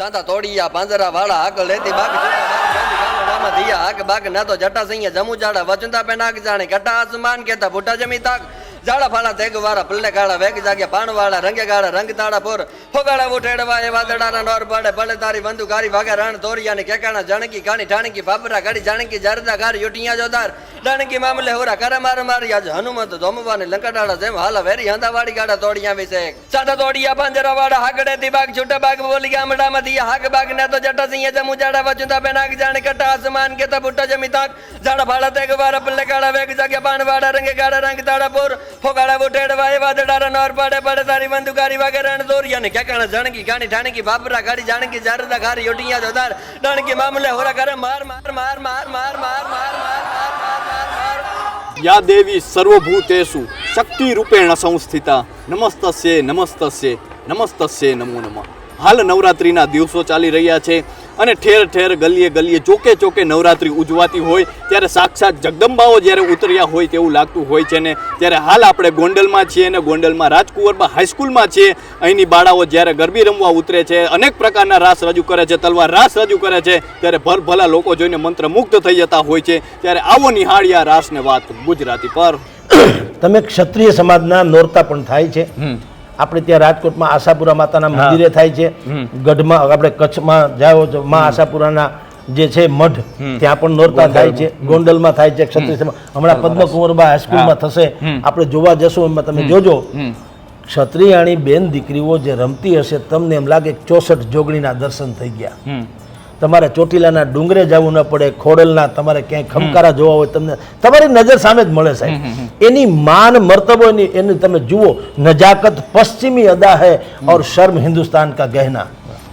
ચાંદા તોડિયા પાંજરા વાળા હાક લેતી બાગ ધીયા હાક બાગ. ના તો જટા સિંહ જમુ જાડા વચુંતા પે નાક જાણે ઘટા આસમાન કેતા ભૂટા જમી તાક જાડા ફાળા તેગ વાળા પલ્લે કાળા વેગ જાગ્યા પાણ વાળા રંગે ગાળા રંગ તાળા પોર. ફોગાળા ઉઠેડવા એ વાદળાના નોર પાડે. ભલે તારી બંધુ ગારી વાગે રણ તોરિયા ને કેકાણા, જાણકી કાણી ઠાણકી, ભાભરા ગાડી જાણકી, જરદા ગારી યુટિયા, જોદાર. ડાણકી મામલે, હોરા કરે માર મારી આજ હનુમંત ધોમવાની લંકાડાળા જેમ હાલા વેરી હંદાવાડી ગાડા તોડિયા વિશે સાટા તોડિયા પાંજરા વાળા હાગડે થી બાગ છૂટા બાગ બોલી ગામડામાં દિયા હાગ બાગ ના તો જટા સિંહ જમુ જાડા વચુંતા બે નાગ, જાણે કટા આસમાન કેતા બુટ્ટા જમી તાક. જાડા ફાળા તેગ વાળા પલ્લે કાળા વેગ જાગ્યા પાણ વાડા રંગે ગાડા રંગ તાળા પોર. ફોગાળા ઉઠેડવા એ વાદળારા નોર પાડે પડે તારી બંધુ ગારી વાગે રણ દોરિયા ને કેકાણા જાણકી ગાણી ઠાણકી બાબરા ગાડી જાણકી જારદા ગારી યોટિયા જોદાર ડાણકી મામલે હોરા કરે માર માર માર માર માર માર માર માર માર યા દેવી સર્વભૂતેષુ શક્તિ રૂપેણ સંસ્થિતા નમસ્તસ્ય નમસ્તસ્ય નમસ્તસ્ય નમો નમઃ હાલ નવરાત્રિના દિવસો ચાલી રહ્યા છે અને ઠેર ઠેર ગલીએ ગલીએ ચોકે ચોકે નવરાત્રિ ઉજવાતી હોય ત્યારે સાક્ષાત જગદંબાઓ જ્યારે ઉતર્યા હોય તેવું લાગતું હોય છે ને ત્યારે હાલ આપણે ગોંડલમાં છીએ અને ગોંડલમાં રાજકુંવરમાં હાઈસ્કૂલમાં છીએ અહીંની બાળાઓ જ્યારે ગરબી રમવા ઉતરે છે અનેક પ્રકારના રાસ રજૂ કરે છે તલવાર રાસ રજૂ કરે છે ત્યારે ભરભલા લોકો જોઈને મંત્રમુગ્ધ થઈ જતા હોય છે ત્યારે આવો નિહાળ્યા રાસને વાત ગુજરાતી પર. તમે ક્ષત્રિય સમાજના નોરતા પણ થાય છે. આપણે ત્યાં રાજકોટમાં આશાપુરા માતાના મંદિરે થાય છે. ગઢમાં આપણે કચ્છમાં જાઓ છો માં આશાપુરાના જે છે મઢ ત્યાં પણ નોરતા થાય છે. ગોંડલમાં થાય છે ક્ષત્રિયમાં હમણાં પદ્મકુંવરબા હાઈસ્કૂલમાં થશે. આપણે જોવા જશું એમાં તમે જોજો. ક્ષત્રિયાણી બેન દીકરીઓ જે રમતી હશે તમને એમ લાગે ચોસઠ જોગણીના દર્શન થઈ ગયા. તમારે ચોટીલાના ડુંગરે જવું ન પડે ખોડલના તમારે ક્યાંય ખમકારા જોવા હોય તમને તમારી નજર સામે જ મળે સાહેબ. એની માન મર્તબો એની એની તમે જુઓ નજાકત પશ્ચિમી અદા હૈ ઓર શર્મ હિન્દુસ્તાન કા ગહેના.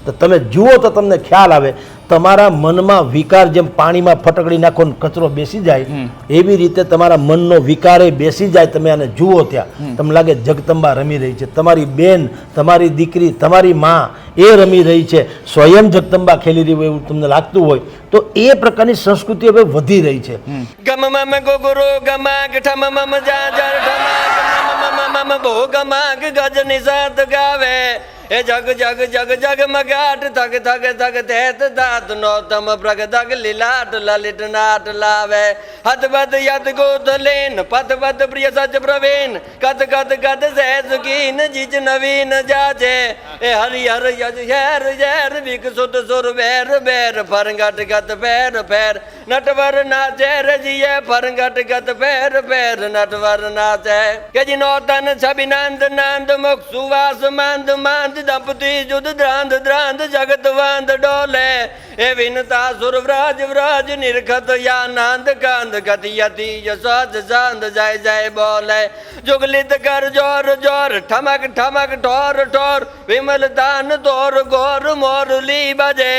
તો તમે જુઓ તો તમને ખ્યાલ આવે તમારા મનમાં વિકાર જેમ પાણીમાં ફટકડી નાખો ને કચરો બેસી જાય એવી રીતે તમારા મનનો વિકારે બેસી જાય તમે આને જુઓ ત્યાં. તમને લાગે જગતંબા રમી રહી છે. તમારી બેન તમારી દીકરી તમારી માં એ રમી રહી છે. સ્વયં જગતંબા ખેલી રહી હોય એવું તમને લાગતું હોય તો એ પ્રકારની સંસ્કૃતિ હવે વધી રહી છે. ગમાગ ગજ નિષાદ ગાવે. ਇਹ ਜਗ ਜਗ ਜਗ ਜਗ ਮਗਾਟ ਤਗ ਤਗ ਤਗ ਤਹਿਤ ਦਾਤ ਨੋ ਤਮ ਪ੍ਰਗ ਤਗ ਲਿਲਾਟ ਲਲਿਟ ਨਾਟ ਲਾਵੇ। ਹਦ ਬਦ ਯਦ ਗੋਦ ਲੈਨ ਪਦ ਬਦ ਪ੍ਰਿਯ ਸਜ ਪ੍ਰਵੇਨ। ਕਦ ਕਦ ਕਦ ਸਹਿ ਸੁਕੀਨ ਜਿਜ ਨਵੀਨ ਜਾਜੇ। ਇਹ ਹਰੀ ਹਰ ਯਜ ਸ਼ਹਿਰ, ਜ਼ਹਿਰ ਵਿਕ ਸੁਤ ਸੁਰ ਵੈਰ ਵੈਰ ਫਰੰਗਟ ਗਤ ਪੈਰ ਪੈਰ। ਨਟਵਰ ਨਾਜੇ ਰਜੀਏ ਫਰੰਗਟ ਗਤ ਪੈਰ ਪੈਰ। ਨਟਵਰ ਨਾਜੇ ਕਿ ਜਿਨੋ ਤਨ ਸਭਿਨੰਦ ਨੰਦ ਮੁਖ ਸੁਵਾਸ ਮੰਦ ਮੰਦ મંદ દંપતી જુદ દ્રાંદ દ્રાંદ જગત વાંદ ડોલે એ વિનતા સુર વ્રજ વ્રજ નિરખત યાનંદ કંદ ગતિયતિ સજ સંદ જય જય બોલે જુગલિત કર જોર જોર ઠમક ઠમક ઠોર ઠોર વિમલ દાન દોર ગોર મોરલી બજે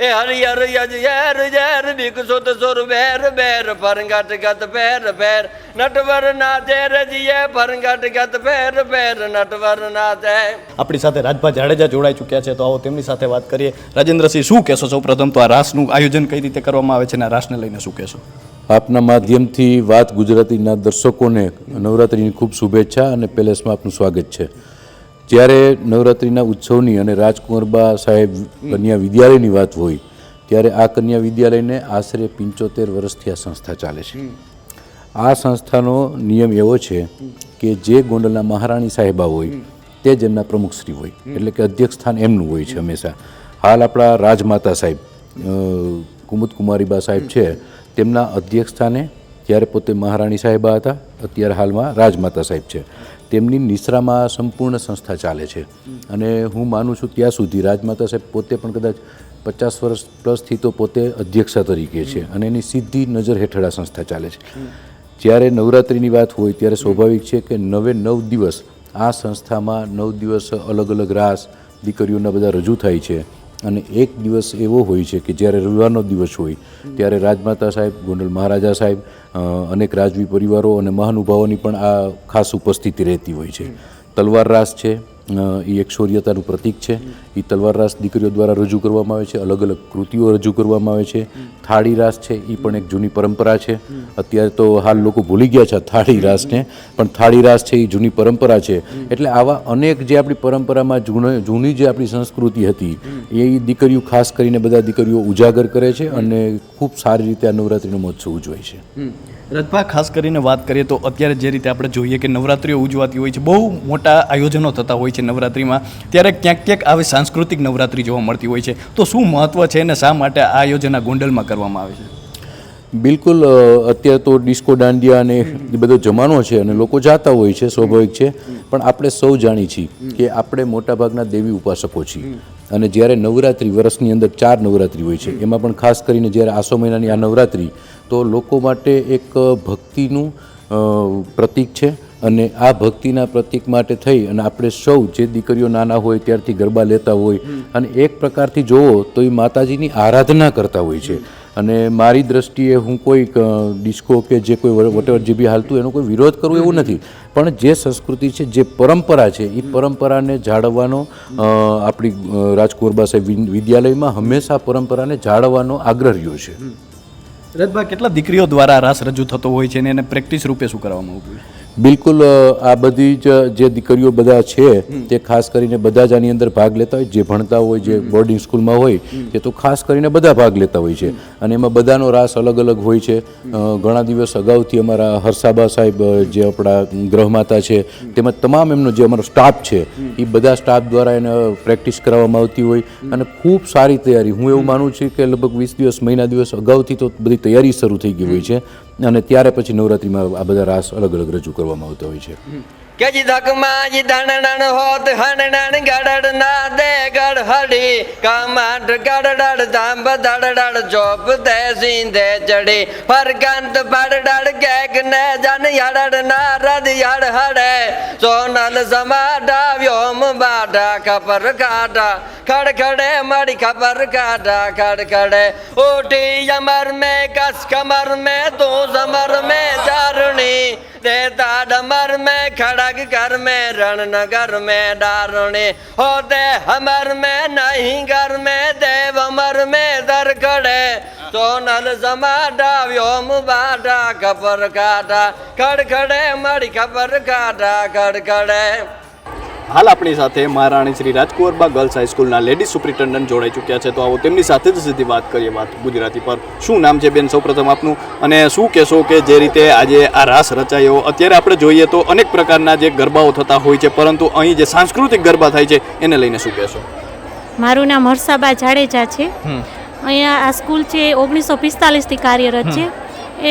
એ હરિયર યજ યેર યેર વિકસુત સુર બેર બેર ફરંગટ ગત પેર પેર નટવર નાચે રજીએ ફરંગટ ગત પેર પેર નટવર નાચે આપણી સાથે રાજભા જાડેજા જોડાઈ ચૂક્યા છે તો આવો તેમની સાથે વાત કરીએ. રાજેન્દ્રસિંહ શું કહેશો સૌ પ્રથમ તો આ રાસનું આયોજન કઈ રીતે કરવામાં આવે છે અને આ રાસને લઈને શું કહેશો? આપના માધ્યમથી વાત ગુજરાતીના દર્શકોને નવરાત્રિની ખૂબ શુભેચ્છા અને પેલેસમાં આપનું સ્વાગત છે. જ્યારે નવરાત્રિના ઉત્સવની અને રાજકુંવરબા સાહેબ કન્યા વિદ્યાલયની વાત હોય, ત્યારે આ કન્યા વિદ્યાલયને આશરે પંચોતેર વર્ષથી આ સંસ્થા ચાલે છે. આ સંસ્થાનો નિયમ એવો છે કે જે ગોંડલના મહારાણી સાહેબા હોય, તે જ એમના પ્રમુખશ્રી હોય, એટલે કે અધ્યક્ષ સ્થાન એમનું હોય છે હંમેશા. હાલ આપણા રાજમાતા સાહેબ કુમુદ કુમારીબા સાહેબ છે, તેમના અધ્યક્ષ સ્થાને જ્યારે પોતે મહારાણી સાહેબા હતા અત્યારે હાલમાં રાજમાતા સાહેબ છે. તેમની નિશ્રામાં સંપૂર્ણ સંસ્થા ચાલે છે. અને હું માનું છું ત્યાં સુધી રાજમાતા સાહેબ પોતે પણ કદાચ પચાસ વર્ષ પ્લસથી તો પોતે અધ્યક્ષા તરીકે છે અને એની સીધી નજર હેઠળ આ સંસ્થા ચાલે છે. જ્યારે નવરાત્રિની વાત હોય ત્યારે સ્વાભાવિક છે કે નવે નવ દિવસ આ સંસ્થામાં નવ દિવસ અલગ અલગ રાસ, દીકરીઓના બધા રજૂ થાય છે. અને એક દિવસ એવો હોય છે કે જ્યારે રવિવારનો દિવસ હોય, ત્યારે રાજમાતા સાહેબ, ગોંડલ મહારાજા સાહેબ અનેક રાજવી પરિવારો અને મહાનુભાવોની પણ આ ખાસ ઉપસ્થિતિ રહેતી હોય છે. તલવાર રાસ છે એ એક શૌર્યતાનું પ્રતીક છે. એ તલવાર રાસ દીકરીઓ દ્વારા રજૂ કરવામાં આવે છે, અલગ અલગ કૃતિઓ રજૂ કરવામાં આવે છે. થાળી રાસ છે એ પણ એક જૂની પરંપરા છે. અત્યારે તો હાલ લોકો ભૂલી ગયા છે થાળી રાસને, પણ થાળી રાસ છે એ જૂની પરંપરા છે. એટલે આવા અનેક જે આપણી પરંપરામાં જૂનો જે આપણી સંસ્કૃતિ હતી, એ દીકરીઓ ખાસ કરીને બધા દીકરીઓ ઉજાગર કરે છે અને ખૂબ સારી રીતે આ નવરાત્રિનો મહોત્સવ ઉજવાય છે. રજભા ખાસ કરીને વાત કરીએ તો અત્યારે જે રીતે આપણે જોઈએ કે નવરાત્રિઓ ઉજવાતી હોય છે, બહુ મોટા આયોજનો થતા હોય છે નવરાત્રિમાં. ત્યારે ક્યાંક ક્યાંક આવી સાંસ્કૃતિક નવરાત્રિ જોવા મળતી હોય છે. તો શું મહત્ત્વ છે અને શા માટે આ આયોજન આ ગોંડલમાં કરવામાં આવે છે? બિલકુલ અત્યારે તો ડિસ્કો દાંડિયા અને એ બધો જમાનો છે અને લોકો જાતા હોય છે, સ્વાભાવિક છે. પણ આપણે સૌ જાણી છીએ કે આપણે મોટાભાગના દેવી ઉપાસકો છીએ. અને જ્યારે નવરાત્રિ વર્ષની અંદર ચાર નવરાત્રિ હોય છે એમાં પણ ખાસ કરીને જ્યારે આસો મહિનાની આ નવરાત્રિ તો લોકો માટે એક ભક્તિનું પ્રતીક છે અને આ ભક્તિના પ્રતીક માટે થઈ અને આપણે સૌ જે દીકરીઓ નાના હોય ત્યારથી ગરબા લેતા હોય અને એક પ્રકારથી જોવો તો એ માતાજીની આરાધના કરતા હોય છે. અને મારી દ્રષ્ટિએ હું કોઈ ડિસ્કો કે જે કોઈ વટેવર જે બી હાલતું એનો કોઈ વિરોધ કરવો એવું નથી. પણ જે સંસ્કૃતિ છે જે પરંપરા છે એ પરંપરાને જાળવવાનો આપણી રાજકોરબા સાહેબ વિદ્યાલયમાં હંમેશા પરંપરાને જાળવવાનો આગ્રહ રહ્યો છે. રજભાઈ કેટલા દીકરીઓ દ્વારા રાસ રજૂ થતો હોય છે અને એને પ્રેક્ટિસ રૂપે શું કરવામાં આવતું હોય? બિલકુલ આ બધી જ જે દીકરીઓ બધા છે તે ખાસ કરીને બધા જ આની અંદર ભાગ લેતા હોય. જે ભણતા હોય જે બોર્ડિંગ સ્કૂલમાં હોય તે તો ખાસ કરીને બધા ભાગ લેતા હોય છે. અને એમાં બધાનો રાસ અલગ અલગ હોય છે. ઘણા દિવસ અગાઉથી અમારા હર્ષાબા સાહેબ જે આપણા ગ્રહમાતા છે તેમજ તમામ એમનો જે અમારો સ્ટાફ છે એ બધા સ્ટાફ દ્વારા એને પ્રેક્ટિસ કરાવવામાં આવતી હોય. અને ખૂબ સારી તૈયારી. હું એવું માનું છું કે લગભગ વીસ દિવસ મહિના દિવસ અગાઉથી તો બધી તૈયારી શરૂ થઈ ગઈ હોય છે. અને ત્યારે પછી નવરાત્રિમાં આ બધા રાસ અલગ અલગ રજૂ કરવામાં આવતા હોય છે. કેજી ધકમાં જી ધણ હોત, હણ ગડડ ના દે ગડ હડી. કમાટ ગડડ ધાંબ ડડ ચોપ દે સિંધે ચડી ફરગંત ડડ કેક ને જન યડડ ના રદ યડ હડે. સોનલ સમાડા વ્યોમ બાડા કપર કાઢા ખડખડે મારી ખબર કાઢા ખડખડે ઓઠી અમર મે, કસ કમર મે તો સમર મે ચારણી દેતા ડમર મે ખડક ઘર મે, રણનગર મે ડારણી હો દે હમર મે, નહીં ઘર મે, દેવ અમર મે દરખડે સોનલ સમાડા વ્યોમ બાડા ખબર કાઢા. ખડખડે મારી ખબર કાઢા, ખડખડે. હાલ આપણી સાથે મહારાણી શ્રી રાજકુંવરબા ગર્લ્સ હાઈસ્કૂલના લેડીઝ સુપ્રિન્ટેન્ડન્ટ જોડાઈ ચૂક્યા છે. તો આવો તેમની સાથે જ સીધી વાત કરીએ વાત ગુજરાતી પર. શું નામ છે બેન? સૌપ્રથમ આપનું. અને શું કહેશો કે જે રીતે આજે આ રાસ રચાયો? અત્યારે આપણે જોઈએ તો અનેક પ્રકારના જે ગરબાઓ થતા હોય છે પરંતુ અહીં જે સાંસ્કૃતિક ગરબા થાય છે એને લઈને શું કહેશો? મારું નામ હર્ષાબા જાડેજા છે. અહીંયા આ સ્કૂલ છે ઓગણીસો પિસ્તાલીસથી કાર્યરત છે.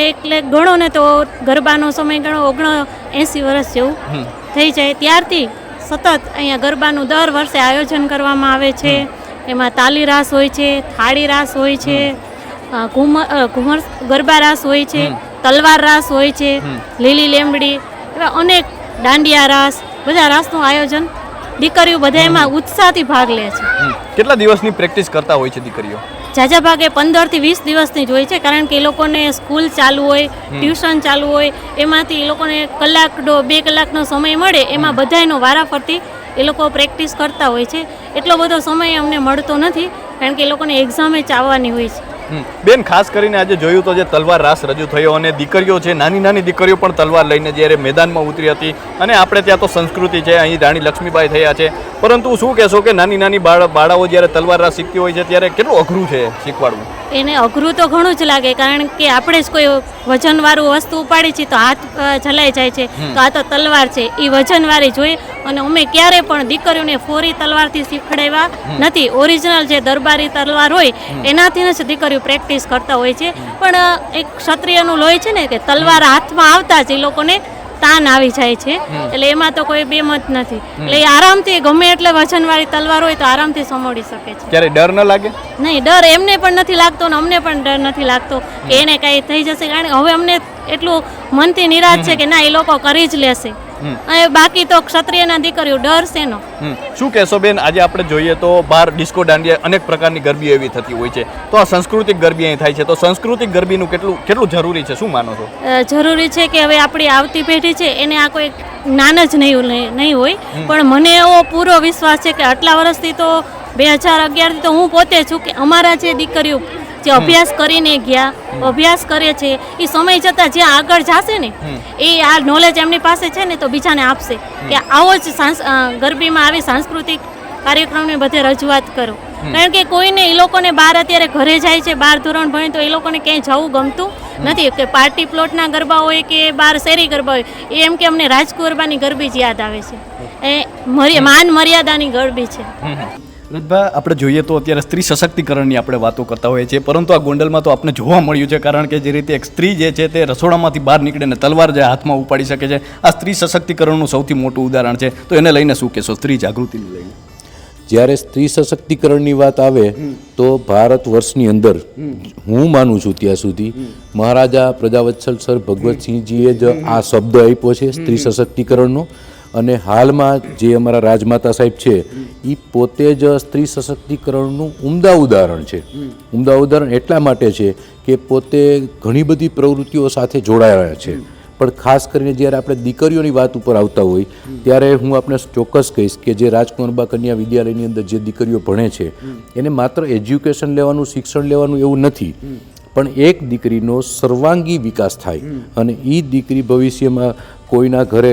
એટલે ગણો ને તો ગરબાનો સમય ગણો ઓગણ એંસી વર્ષ જેવું થઈ જાય. ત્યારથી સતત અહીંયા ગરબાનું દર વર્ષે આયોજન કરવામાં આવે છે. એમાં તાલી રાસ હોય છે થાળી રાસ હોય છે ઘુમર ઘુમર ગરબા રાસ હોય છે તલવાર રાસ હોય છે લીલી લેમડી એવા અનેક દાંડિયા રાસ બધા રાસનું આયોજન દીકરીઓ બધા એમાં ઉત્સાહથી ભાગ લે છે. કેટલા દિવસની પ્રેક્ટિસ કરતા હોય છે દીકરીઓ? ઝાઝા ભાગે પંદરથી વીસ દિવસની જ હોય છે કારણ કે એ લોકોને સ્કૂલ ચાલુ હોય ટ્યુશન ચાલુ હોય એમાંથી એ લોકોને કલાક ડો બે કલાકનો સમય મળે એમાં બધાયનો વારાફરતી એ લોકો પ્રેક્ટિસ કરતા હોય છે. એટલો બધો સમય અમને મળતો નથી કારણ કે એ લોકોને એક્ઝામે જ આવવાની હોય છે. બેન, ખાસ કરીને આજે જોયું તો જે તલવાર રાસ રજૂ થયો અને દીકરીઓ છે, નાની નાની દીકરીઓ પણ તલવાર લઈને જ્યારે મેદાનમાં ઉતરી હતી અને આપણે ત્યાં તો સંસ્કૃતિ છે, અહીં રાણી લક્ષ્મીબાઈ થયા છે. પરંતુ શું કહેશો કે નાની નાની બાળ બાળાઓ જ્યારે તલવાર રાસ શીખતી હોય છે, ત્યારે કેટલું અઘરું છે શીખવાડવું? એને અઘરું તો ઘણું જ લાગે કારણ કે આપણે જ કોઈ વજનવાળું વસ્તુ ઉપાડી છીએ તો હાથ અ, જલાઈ જાય છે. તો આ તો તલવાર છે. એ વજનવાળી જોઈએ અને અમે ક્યારે પણ દીકરીઓને ફોરી તલવારથી શીખડાવ્યા નથી. ઓરિજિનલ જે દરબારી તલવાર હોય એનાથી જ દીકરીઓ પ્રેક્ટિસ કરતા હોય છે. પણ એક ક્ષત્રિયનું લોહી છે ને કે તલવાર હાથમાં આવતા જ એ લોકોને તાન આવી જાય છે. એટલે એમાં તો કોઈ બેમત નથી. એટલે એ આરામથી ગમે એટલે વજનવાળી તલવાર હોય તો આરામથી સમોડી શકે છે. ક્યારે ડર ન લાગે? નહીં ડર એમને પણ નથી લાગતો ને અમને પણ ડર નથી લાગતો કે એને કાંઈ થઈ જશે. કારણ કે હવે અમને એટલું મનથી નિરાશ છે કે ના એ લોકો કરી જ લેશે. અને બાકી તો ક્ષત્રિયના દીકરીઓ ડર છે હમ. શું કહેશો બેન આજે આપણે જોઈએ તો બહાર ડિસ્કો દાંડિયા અનેક પ્રકારની ગરબી એવી થતી હોય છે. તો આ સાંસ્કૃતિક ગરબી અહીં થાય છે. તો સાંસ્કૃતિક ગરબીનું કેટલું કેટલું જરૂરી છે? શું માનો છો? જરૂરી છે કે હવે આપણી આવતી પેઢી છે એને આ કોઈ જ્ઞાન જ નહીં નહીં હોય. પણ મને એવો પૂરો વિશ્વાસ છે કે આટલા વર્ષથી તો બે હજાર અગિયારથી તો હું પોતે છું કે અમારા જે દીકરીઓ જે અભ્યાસ કરીને ગયા અભ્યાસ કરે છે એ સમય જતાં જ્યાં આગળ જશે ને એ આ નોલેજ એમની પાસે છે ને તો બીજાને આપશે. કે આવો જ ગરબીમાં આવી સાંસ્કૃતિક કાર્યક્રમની બધે રજૂઆત કરો. કારણ કે કોઈને એ લોકોને બહાર અત્યારે ઘરે જાય છે બાર ધોરણ ભણે તો એ લોકોને ક્યાંય જવું ગમતું નથી. કે પાર્ટી પ્લોટના ગરબા હોય કે બાર શેરી ગરબા હોય એ એમ કે અમને રાજકુરબાની ગરબી જ યાદ આવે છે. એ મર્યા- માન મર્યાદાની ગરબી છે. રજભાઈ આપણે જોઈએ તો અત્યારે સ્ત્રી સશક્તિકરણની આપણે વાતો કરતા હોઈએ છીએ પરંતુ આ ગોંડલમાં તો આપણે જોવા મળ્યું છે કારણ કે જે રીતે એક સ્ત્રી જે છે તે રસોડામાંથી બહાર નીકળે ને તલવાર જે હાથમાં ઉપાડી શકે છે આ સ્ત્રી સશક્તિકરણનું સૌથી મોટું ઉદાહરણ છે. તો એને લઈને શું કહેશો? સ્ત્રી જાગૃતિને લઈને જ્યારે સ્ત્રી સશક્તિકરણની વાત આવે તો ભારત વર્ષની અંદર હું માનું છું ત્યાં સુધી મહારાજા પ્રજાવત્સલ સર ભગવતસિંહજીએ જ આ શબ્દ આપ્યો છે સ્ત્રી સશક્તિકરણનો. અને હાલમાં જે અમારા રાજમાતા સાહેબ છે એ પોતે જ સ્ત્રી સશક્તિકરણનું ઉમદા ઉદાહરણ છે. ઉમદા ઉદાહરણ એટલા માટે છે કે પોતે ઘણી બધી પ્રવૃત્તિઓ સાથે જોડાયા છે. પણ ખાસ કરીને જ્યારે આપણે દીકરીઓની વાત ઉપર આવતા હોય, ત્યારે હું આપણે ચોક્કસ કહીશ કે જે રાજકુંવરબા કન્યા વિદ્યાલયની અંદર જે દીકરીઓ ભણે છે, એને માત્ર એજ્યુકેશન લેવાનું, શિક્ષણ લેવાનું એવું નથી. પણ એક દીકરીનો સર્વાંગી વિકાસ થાય અને એ દીકરી ભવિષ્યમાં કોઈના ઘરે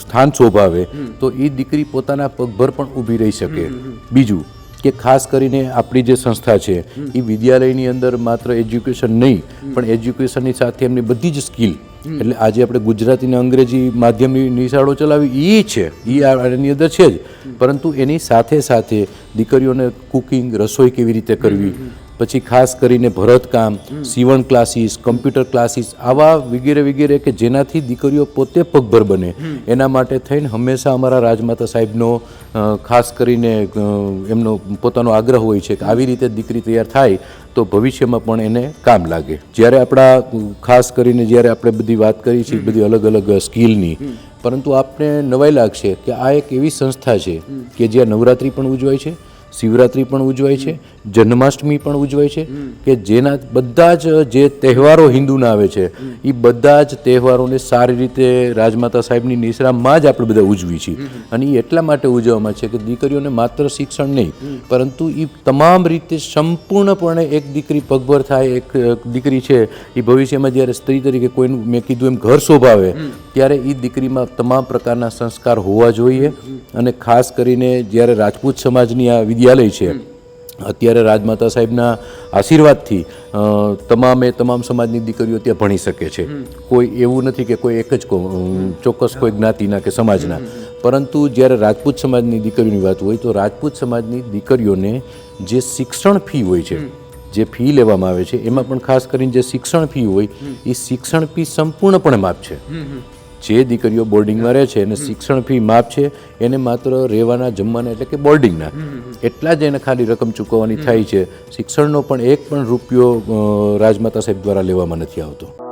સ્થાન શોભાવે તો એ દીકરી પોતાના પગભર પણ ઊભી રહી શકે. બીજું કે ખાસ કરીને આપણી જે સંસ્થા છે એ વિદ્યાલયની અંદર માત્ર એજ્યુકેશન નહીં પણ એજ્યુકેશનની સાથે એમની બધી જ સ્કિલ. એટલે આજે આપણે ગુજરાતી અને અંગ્રેજી માધ્યમની નિશાળો ચલાવી એ છે. એ આની અંદર છે જ. પરંતુ એની સાથે સાથે દીકરીઓને કુકિંગ રસોઈ કેવી રીતે કરવી? પછી ખાસ કરીને ભરતકામ સીવણ ક્લાસીસ કમ્પ્યુટર ક્લાસીસ આવા વગેરે વગેરે કે જેનાથી દીકરીઓ પોતે પગભર બને. એના માટે થઈને હંમેશા અમારા રાજમાતા સાહેબનો ખાસ કરીને એમનો પોતાનો આગ્રહ હોય છે કે આવી રીતે દીકરી તૈયાર થાય તો ભવિષ્યમાં પણ એને કામ લાગે. જ્યારે આપણા ખાસ કરીને જ્યારે આપણે બધી વાત કરી છે બધી અલગ અલગ સ્કિલની પરંતુ આપને નવાઈ લાગશે કે આ એક એવી સંસ્થા છે કે જ્યાં નવરાત્રિ પણ ઉજવાય છે શિવરાત્રિ પણ ઉજવાય છે જન્માષ્ટમી પણ ઉજવાય છે કે જેના બધા જ જે તહેવારો હિન્દુના આવે છે એ બધા જ તહેવારોને સારી રીતે રાજમાતા સાહેબની નિશ્રામાં જ આપણે બધા ઉજવી છીએ. અને એ એટલા માટે ઉજવવામાં છે કે દીકરીઓને માત્ર શિક્ષણ નહીં પરંતુ એ તમામ રીતે સંપૂર્ણપણે એક દીકરી પગભર થાય એક એક દીકરી છે એ ભવિષ્યમાં જ્યારે સ્ત્રી તરીકે કોઈનું મેં કીધું એમ ઘર શોભાવે ત્યારે એ દીકરીમાં તમામ પ્રકારના સંસ્કાર હોવા જોઈએ. અને ખાસ કરીને જ્યારે રાજપૂત સમાજની આ વિદ્યાલય છે અત્યારે રાજમાતા સાહેબના આશીર્વાદથી તમામે તમામ સમાજની દીકરીઓ ત્યાં ભણી શકે છે. કોઈ એવું નથી કે કોઈ એક જ કો- ચોક્કસ કોઈ જ્ઞાતિના કે સમાજના. પરંતુ જ્યારે રાજપૂત સમાજની દીકરીઓની વાત હોય તો રાજપૂત સમાજની દીકરીઓને જે શિક્ષણ ફી હોય છે જે ફી લેવામાં આવે છે એમાં પણ ખાસ કરીને જે શિક્ષણ ફી હોય એ શિક્ષણ ફી સંપૂર્ણપણે માફ છે. જે દીકરીઓ બોર્ડિંગમાં રહે છે, એને શિક્ષણ ફી માફ છે, એને માત્ર રહેવાના, જમવાના એટલે કે બોર્ડિંગના. એટલા જ એને ખાલી રકમ ચૂકવવાની થાય છે. શિક્ષણનો પણ એક પણ રૂપિયો રાજમાતા સાહેબ દ્વારા લેવામાં નથી આવતો.